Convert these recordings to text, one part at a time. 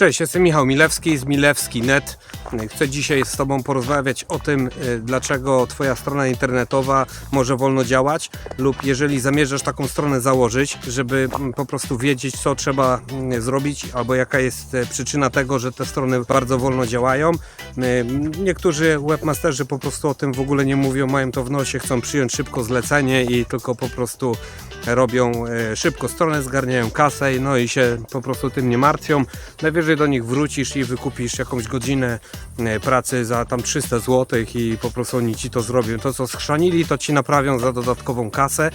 Cześć, jestem Michał Milewski z Milewski.net. Chcę dzisiaj z Tobą porozmawiać o tym, y, dlaczego Twoja strona internetowa może wolno działać lub jeżeli zamierzasz taką stronę założyć, żeby mm, po prostu wiedzieć, co trzeba mm, zrobić albo jaka jest e, przyczyna tego, że te strony bardzo wolno działają. Y, Niektórzy webmasterzy po prostu o tym w ogóle nie mówią, mają to w nosie, chcą przyjąć szybko zlecenie i tylko po prostu robią e, szybko stronę, zgarniają kasę, no i się po prostu tym nie martwią. Najwyżej do nich wrócisz i wykupisz jakąś godzinę e, pracy za tam 300 zł i po prostu oni ci to zrobią. To co schrzanili, to ci naprawią za dodatkową kasę.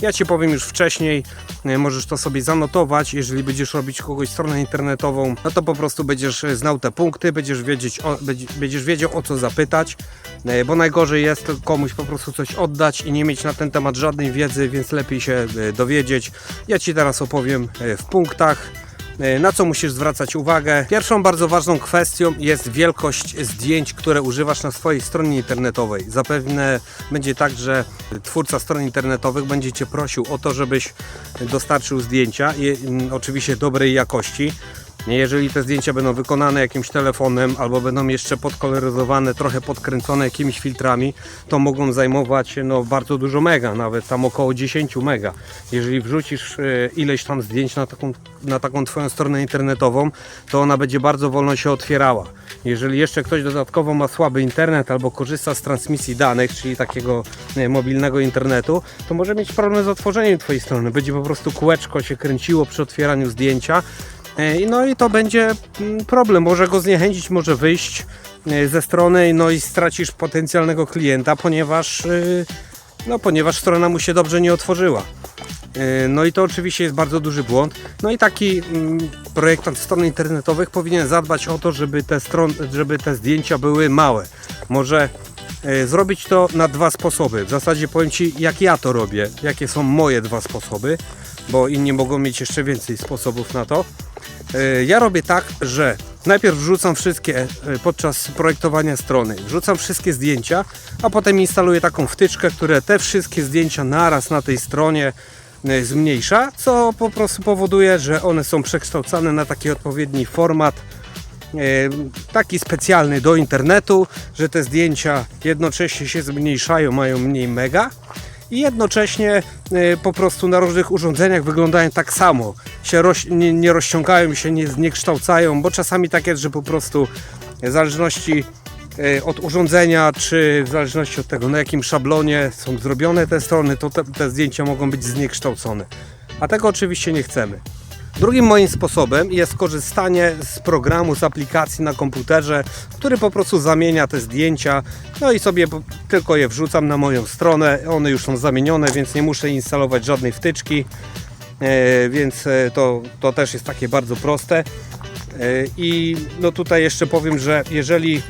Ja Ci powiem już wcześniej, e, możesz to sobie zanotować, jeżeli będziesz robić kogoś stronę internetową, no to po prostu będziesz e, znał te punkty, będziesz, wiedzieć o, będzie- będziesz wiedział o co zapytać, e, bo najgorzej jest komuś po prostu coś oddać i nie mieć na ten temat żadnej wiedzy, więc lepiej się dowiedzieć. Ja Ci teraz opowiem w punktach. E, Na co musisz zwracać uwagę? Pierwszą bardzo ważną kwestią jest wielkość zdjęć, które używasz na swojej stronie internetowej. Zapewne będzie tak, że twórca stron internetowych będzie Cię prosił o to, żebyś dostarczył zdjęcia, i, mm, oczywiście dobrej jakości. Jeżeli te zdjęcia będą wykonane jakimś telefonem albo będą jeszcze podkoloryzowane, trochę podkręcone jakimiś filtrami, to mogą zajmować no, bardzo dużo mega, nawet tam około 10 mega. Jeżeli wrzucisz e, ileś tam zdjęć na taką, na taką Twoją stronę internetową, to ona będzie bardzo wolno się otwierała. Jeżeli jeszcze ktoś dodatkowo ma słaby internet albo korzysta z transmisji danych, czyli takiego nie, mobilnego internetu, to może mieć problem z otworzeniem Twojej strony. Będzie po prostu kółeczko się kręciło przy otwieraniu zdjęcia. E, No i to będzie mm, problem. Może go zniechęcić, może wyjść e, ze strony, no i stracisz potencjalnego klienta, ponieważ, y, no, ponieważ strona mu się dobrze nie otworzyła. E, No i to oczywiście jest bardzo duży błąd. No i taki mm, projektant stron internetowych powinien zadbać o to, żeby te, stron, żeby te zdjęcia były małe. Może e, zrobić to na dwa sposoby. W zasadzie powiem Ci, jak ja to robię, jakie są moje dwa sposoby, bo inni mogą mieć jeszcze więcej sposobów na to. E, Ja robię tak, że najpierw wrzucam wszystkie e, podczas projektowania strony, wrzucam wszystkie zdjęcia, a potem instaluję taką wtyczkę, która te wszystkie zdjęcia naraz na tej stronie e, zmniejsza, co po prostu powoduje, że one są przekształcane na taki odpowiedni format, taki specjalny do internetu, że te zdjęcia jednocześnie się zmniejszają, mają mniej mega i jednocześnie e, po prostu na różnych urządzeniach wyglądają tak samo. Się roś, nie, nie rozciągają się, nie zniekształcają, bo czasami tak jest, że po prostu w zależności e, od urządzenia, czy w zależności od tego, na jakim szablonie są zrobione te strony, to te, te zdjęcia mogą być zniekształcone. A tego oczywiście nie chcemy. Drugim moim sposobem jest korzystanie z programu, z aplikacji na komputerze, który po prostu zamienia te zdjęcia, no i sobie tylko je wrzucam na moją stronę. One już są zamienione, więc nie muszę instalować żadnej wtyczki, e, więc e, to, to też jest takie bardzo proste. E, I no tutaj jeszcze powiem, że jeżeli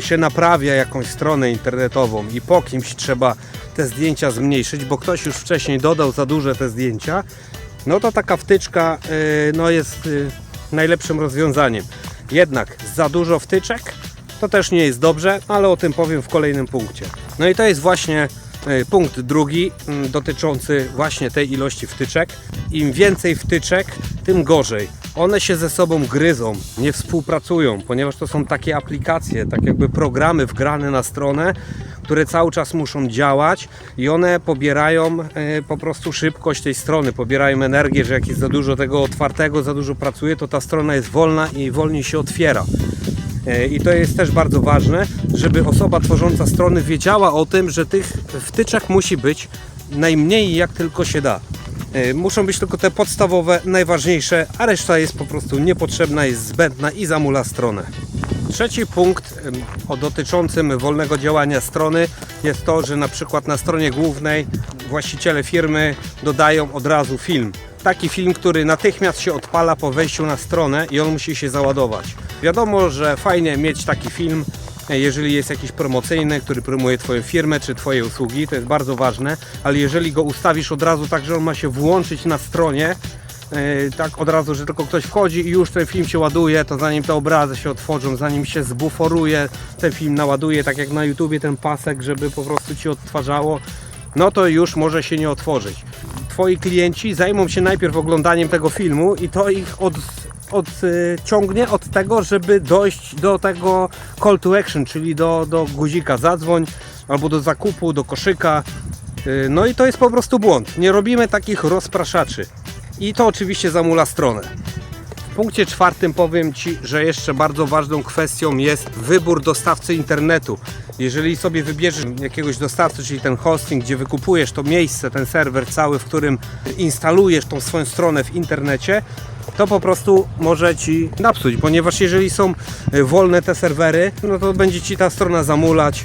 się naprawia jakąś stronę internetową i po kimś trzeba te zdjęcia zmniejszyć, bo ktoś już wcześniej dodał za duże te zdjęcia, no to taka wtyczka y, no jest y, najlepszym rozwiązaniem. Jednak za dużo wtyczek to też nie jest dobrze, ale o tym powiem w kolejnym punkcie. No i to jest właśnie y, punkt drugi mm, dotyczący właśnie tej ilości wtyczek. Im więcej wtyczek, tym gorzej. One się ze sobą gryzą, nie współpracują, ponieważ to są takie aplikacje, tak jakby programy wgrane na stronę, które cały czas muszą działać i one pobierają e, po prostu szybkość tej strony, pobierają energię, że jak jest za dużo tego otwartego, za dużo pracuje, to ta strona jest wolna i wolniej się otwiera. E, I to jest też bardzo ważne, żeby osoba tworząca strony wiedziała o tym, że tych wtyczek musi być najmniej jak tylko się da. E, Muszą być tylko te podstawowe, najważniejsze, a reszta jest po prostu niepotrzebna, jest zbędna i zamula stronę. Trzeci punkt o dotyczącym wolnego działania strony jest to, że na przykład na stronie głównej właściciele firmy dodają od razu film. Taki film, który natychmiast się odpala po wejściu na stronę i on musi się załadować. Wiadomo, że fajnie mieć taki film, e, jeżeli jest jakiś promocyjny, który promuje Twoją firmę czy Twoje usługi, to jest bardzo ważne, ale jeżeli go ustawisz od razu tak, że on ma się włączyć na stronie, tak od razu, że tylko ktoś wchodzi i już ten film się ładuje, to zanim te obrazy się otworzą, zanim się zbuforuje, ten film naładuje, tak jak na YouTubie ten pasek, żeby po prostu Ci odtwarzało, no to już może się nie otworzyć. Twoi klienci zajmą się najpierw oglądaniem tego filmu i to ich od, odciągnie od tego, żeby dojść do tego call to action, czyli do, do guzika zadzwoń albo do zakupu, do koszyka. Y, No i to jest po prostu błąd. Nie robimy takich rozpraszaczy. I to oczywiście zamula stronę. W punkcie czwartym powiem Ci, że jeszcze bardzo ważną kwestią jest wybór dostawcy internetu. Jeżeli sobie wybierzesz jakiegoś dostawcę, czyli ten hosting, gdzie wykupujesz to miejsce, ten serwer cały, w którym instalujesz tą swoją stronę w internecie, to po prostu może Ci napsuć, ponieważ jeżeli są y, wolne te serwery, no to będzie Ci ta strona zamulać.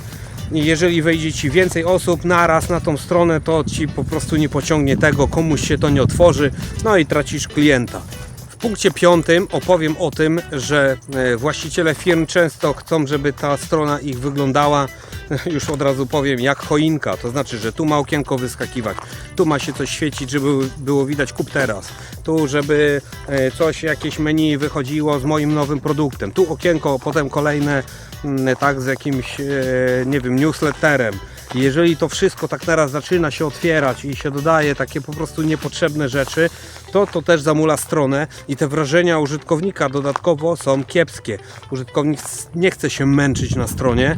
Jeżeli wejdzie Ci więcej osób naraz na tą stronę, to Ci po prostu nie pociągnie tego, komuś się to nie otworzy, no i tracisz klienta. W punkcie piątym opowiem o tym, że e, właściciele firm często chcą, żeby ta strona ich wyglądała, już od razu powiem, jak choinka. To znaczy, że tu ma okienko wyskakiwać, tu ma się coś świecić, żeby było widać kup teraz, tu żeby e, coś, jakieś menu wychodziło z moim nowym produktem, tu okienko, potem kolejne, tak, z jakimś, e, nie wiem, newsletterem. Jeżeli to wszystko tak naraz zaczyna się otwierać i się dodaje takie po prostu niepotrzebne rzeczy, to to też zamula stronę i te wrażenia użytkownika dodatkowo są kiepskie. Użytkownik nie chce się męczyć na stronie,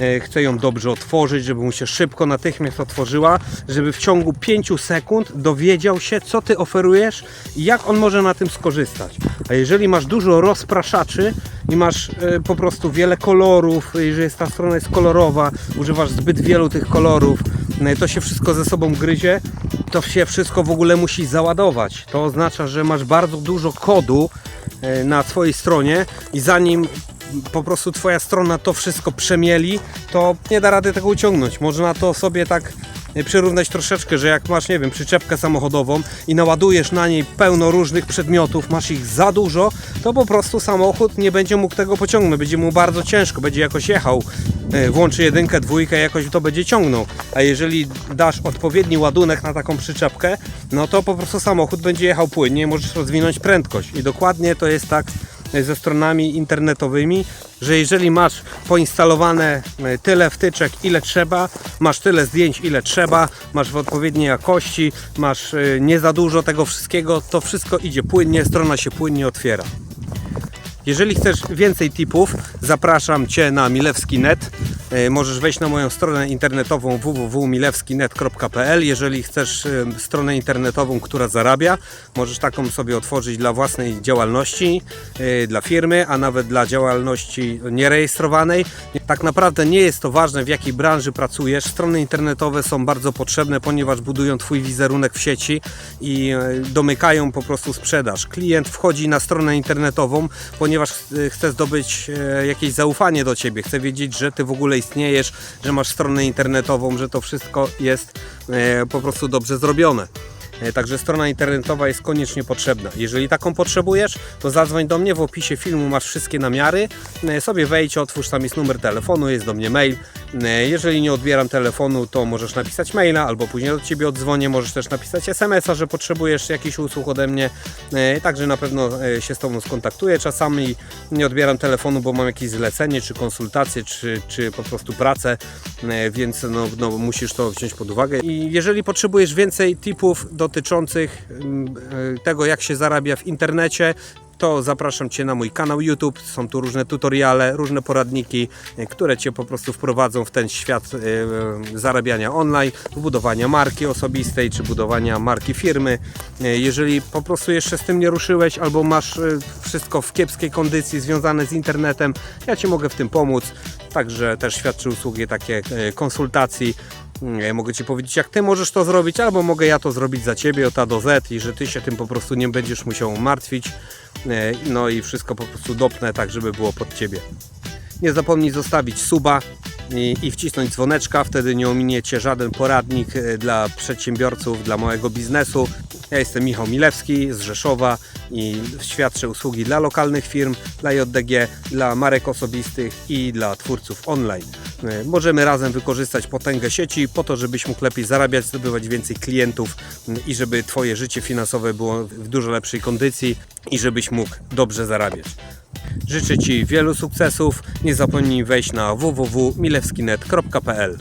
e, chce ją dobrze otworzyć, żeby mu się szybko, natychmiast otworzyła, żeby w ciągu 5 sekund dowiedział się, co ty oferujesz i jak on może na tym skorzystać. A jeżeli masz dużo rozpraszaczy i masz e, po prostu wiele kolorów, jeżeli ta strona jest kolorowa, używasz zbyt wielu tych kolorów, e, to się wszystko ze sobą gryzie, to się wszystko w ogóle musi załadować. To oznacza, że masz bardzo dużo kodu e, na swojej stronie i zanim po prostu twoja strona to wszystko przemieli, to nie da rady tego uciągnąć. Można to sobie tak przyrównać troszeczkę, że jak masz, nie wiem, przyczepkę samochodową i naładujesz na niej pełno różnych przedmiotów, masz ich za dużo, to po prostu samochód nie będzie mógł tego pociągnąć, będzie mu bardzo ciężko, będzie jakoś jechał, e, włączy jedynkę, dwójkę, jakoś to będzie ciągnął. A jeżeli dasz odpowiedni ładunek na taką przyczepkę, no to po prostu samochód będzie jechał płynnie, możesz rozwinąć prędkość. I dokładnie to jest tak ze stronami internetowymi, że jeżeli masz poinstalowane e, tyle wtyczek, ile trzeba, masz tyle zdjęć, ile trzeba, masz w odpowiedniej jakości, masz e, nie za dużo tego wszystkiego, to wszystko idzie płynnie, strona się płynnie otwiera. Jeżeli chcesz więcej tipów, zapraszam Cię na milewski.net. E, Możesz wejść na moją stronę internetową www.milewskinet.pl. Jeżeli chcesz e, stronę internetową, która zarabia, możesz taką sobie otworzyć dla własnej działalności, e, dla firmy, a nawet dla działalności nierejestrowanej. Tak naprawdę nie jest to ważne, w jakiej branży pracujesz. Strony internetowe są bardzo potrzebne, ponieważ budują Twój wizerunek w sieci i domykają po prostu sprzedaż. Klient wchodzi na stronę internetową, ponieważ chce zdobyć jakieś zaufanie do Ciebie, chce wiedzieć, że Ty w ogóle istniejesz, że masz stronę internetową, że to wszystko jest e, po prostu dobrze zrobione. E, Także strona internetowa jest koniecznie potrzebna. Jeżeli taką potrzebujesz, to zadzwoń do mnie. W opisie filmu masz wszystkie namiary. E, Sobie wejdź, otwórz, tam jest numer telefonu, jest do mnie mail. E, Jeżeli nie odbieram telefonu, to możesz napisać maila, albo później do Ciebie odzwonię. Możesz też napisać SMS-a, że potrzebujesz jakichś usług ode mnie. E, Także na pewno e, się z Tobą skontaktuję. Czasami nie odbieram telefonu, bo mam jakieś zlecenie, czy konsultacje, czy, czy po prostu pracę, więc no, no, musisz to wziąć pod uwagę. I jeżeli potrzebujesz więcej tipów dotyczących mm, tego, jak się zarabia w internecie, to zapraszam Cię na mój kanał YouTube. Są tu różne tutoriale, różne poradniki, e, które Cię po prostu wprowadzą w ten świat e, e, zarabiania online, budowania marki osobistej czy budowania marki firmy. Jeżeli po prostu jeszcze z tym nie ruszyłeś albo masz wszystko w kiepskiej kondycji związane z internetem, ja Ci mogę w tym pomóc. Także też świadczę usługi takie konsultacji. Mogę Ci powiedzieć, jak Ty możesz to zrobić, albo mogę ja to zrobić za Ciebie od A do Z i że Ty się tym po prostu nie będziesz musiał martwić. E, No i wszystko po prostu dopnę tak, żeby było pod Ciebie. Nie zapomnij zostawić suba i, i wcisnąć dzwoneczka, wtedy nie ominiecie żaden poradnik e, dla przedsiębiorców, dla małego biznesu. Ja jestem Michał Milewski z Rzeszowa i świadczę usługi dla lokalnych firm, dla JDG, dla marek osobistych i dla twórców online. E, Możemy razem wykorzystać potęgę sieci po to, żebyś mógł lepiej zarabiać, zdobywać więcej klientów m, i żeby Twoje życie finansowe było w dużo lepszej kondycji i żebyś mógł dobrze zarabiać. Życzę Ci wielu sukcesów. Nie zapomnij wejść na www.milewskinet.pl